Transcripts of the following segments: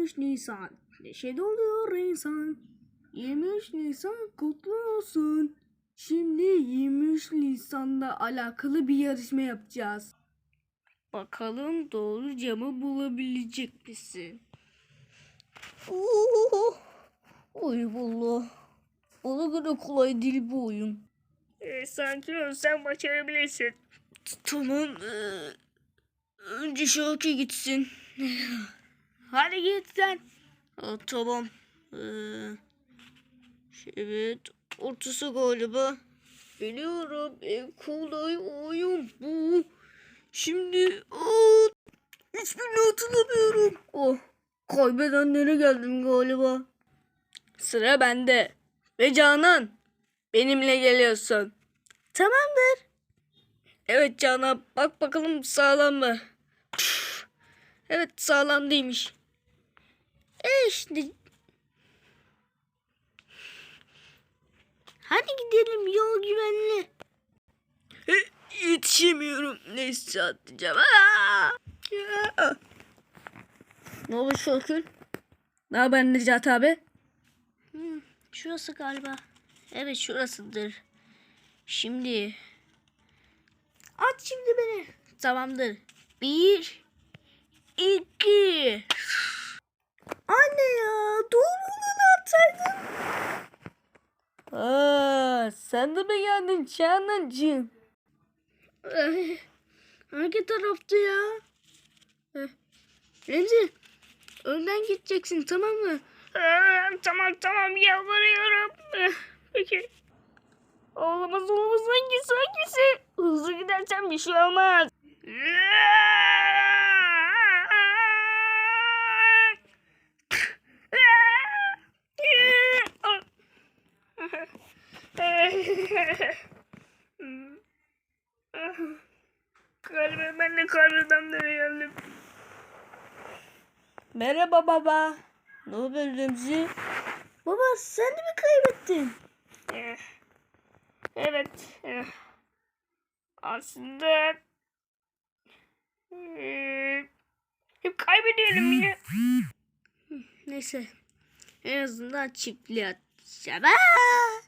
23 Nisan. Neşe doluyor insan. 23 Nisan kutlu olsun. Şimdi 23 Nisan'da alakalı bir yarışma yapacağız. Bakalım doğru camı bulabilecek misin? Oo, Oy valla. Bana göre kolay değil bu oyun. Ee, sakin ol sen başarabilirsin. Tamam. eee, önce Şarkı gitsin. Hadi git sen. Tamam. Eee, evet. Ortası galiba. Biliyorum. En kolay oyun bu. Şimdi aa, hiçbirini hatırlamıyorum. Oh. Kaybedenlere geldim galiba. Sıra bende. Ve Canan benimle geliyorsun. Tamamdır. Evet Canan bak bakalım sağlam mı? Evet sağlam değilmiş. E işte. Hadi gidelim yol güvenli. E, Yetişemiyorum. Neyse atlayacağım. Aa! Ne oldu Şokül? Ne haber Necati abi? Hmm, şurası galiba. Evet şurasıdır. Şimdi. At şimdi beni. Tamamdır. Bir. iki. Anne ya doğru olanı atsaydın. Aa, sen de mi geldin Canancığım? Ay, Hangi taraftı ya? Heh. Remzi önden gideceksin tamam mı? Aa, tamam tamam yalvarıyorum. Eh, Peki. Oğlumuz oğlumuz hangisi hangisi? Hızlı gidersen bir şey olmaz. Galiba ben de karnından nereye geldim. Merhaba baba. Ne haber Remzi? Baba sen de mi kaybettin? Eh, Evet. eh. Aslında eh, hep kaybediyorum yine. Neyse. En azından çiftliğe atacağım. Aa!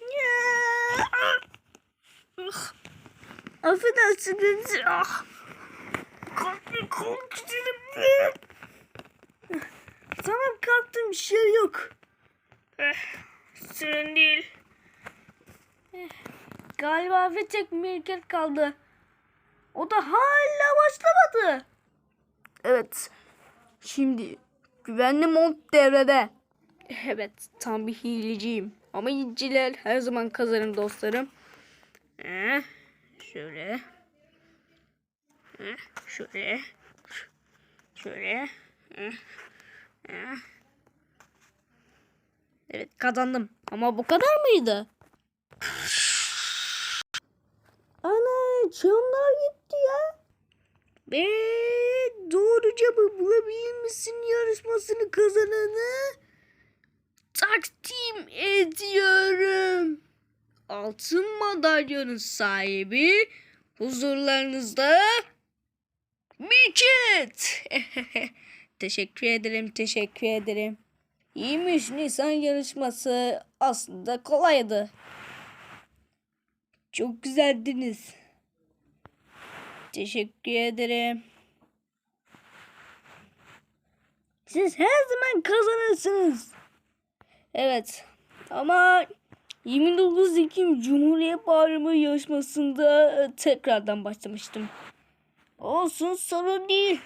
Ya! Ah! Affedersin Remzi. Ah! Kalkın korkuyorum. Tamam kalktım bir şey yok. Eh, Sorun değil. Galiba bir tek Mirket kaldı. O da hala başlamadı. Evet. Şimdi güvenli mont devrede. Evet tam bir hileciyim. Ama hileciler her zaman kazanır dostlarım. Şöyle. Şöyle. Şöyle. Evet kazandım. Ama bu kadar mıydı? Ana camlar gitti ya. Ve doğru cevabı bulabilir misin yarışmasını kazananı takdim ediyorum. Altın madalyonun sahibi huzurlarınızda Miket. teşekkür ederim, teşekkür ederim. İyiymiş Nisan yarışması aslında kolaydı. Çok güzeldiniz. Teşekkür ederim. Siz her zaman kazanırsınız. Evet. Ama 29 Ekim Cumhuriyet Bayramı yarışmasında tekrardan başlamıştım. Olsun sorun değil.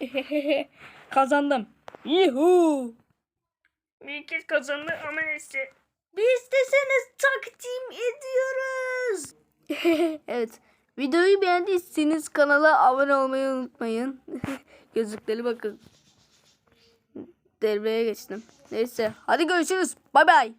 Kazandım. Yuhu. Bir kez kazandı ama neyse. Biz deseniz takdim ediyoruz. evet. Videoyu beğendiyseniz kanala abone olmayı unutmayın. Gözlükleri bakın. Devreye geçtim. Neyse. Hadi görüşürüz. Bay bay.